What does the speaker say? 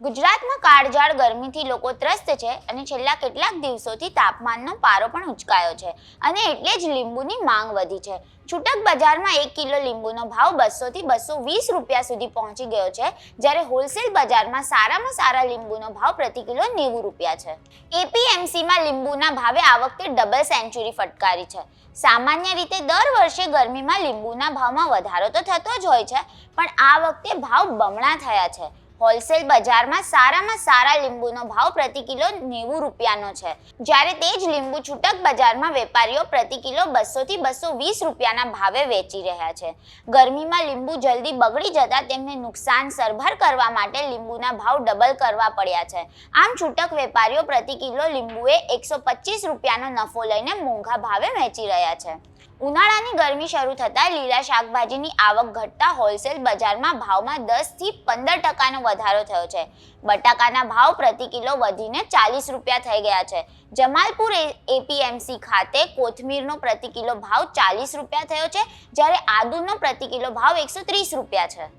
ગુજરાતમાં કાળઝાળ ગરમીથી લોકો ત્રસ્ત છે અને છેલ્લા કેટલાક દિવસોથી તાપમાનનો પારો પણ ઉંચકાયો છે અને એટલે જ લીંબુની માંગ વધી છે. છૂટક બજારમાં એક કિલો લીંબુનો ભાવ બસોથી બસો વીસ રૂપિયા સુધી પહોંચી ગયો છે, જ્યારે હોલસેલ બજારમાં સારામાં સારા લીંબુનો ભાવ પ્રતિ કિલો નેવું રૂપિયા છે. એપીએમસીમાં લીંબુના ભાવે આ વખતે ડબલ સેન્ચુરી ફટકારી છે. સામાન્ય રીતે દર વર્ષે ગરમીમાં લીંબુના ભાવમાં વધારો તો થતો જ હોય છે, પણ આ વખતે ભાવ બમણા થયા છે. હોલસેલ બજારમાં સારામાં સારા લીંબુનો ભાવ પ્રતિ કિલો નેવું રૂપિયાનો છે. જ્યારે તે જ લીંબુ છૂટક બજારમાં વેપારીઓ પ્રતિ કિલો બસોથી બસો વીસ રૂપિયાના ભાવે વેચી રહ્યા છે. ગરમીમાં લીંબુ જલ્દી બગડી જતા તેમને નુકસાન સરભર કરવા માટે લીંબુના ભાવ ડબલ કરવા પડ્યા છે. આમ છૂટક વેપારીઓ પ્રતિ કિલો લીંબુએ એકસો પચીસ રૂપિયાનો નફો લઈને મોંઘા ભાવે વેચી રહ્યા છે. ઉનાળાની ગરમી શરૂ થતાં લીલા શાકભાજીની આવક ઘટતા હોલસેલ બજારમાં ભાવમાં દસથી પંદર ટકાનો વધારો થયો છે. બટાકાના ભાવ પ્રતિ કિલો વધીને ચાલીસ રૂપિયા થઈ ગયા છે. જમાલપુર એપીએમસી ખાતે કોથમીરનો પ્રતિ કિલો ભાવ ચાલીસ રૂપિયા થયો છે, જ્યારે આદુનો પ્રતિ કિલો ભાવ એકસો ત્રીસ રૂપિયા છે.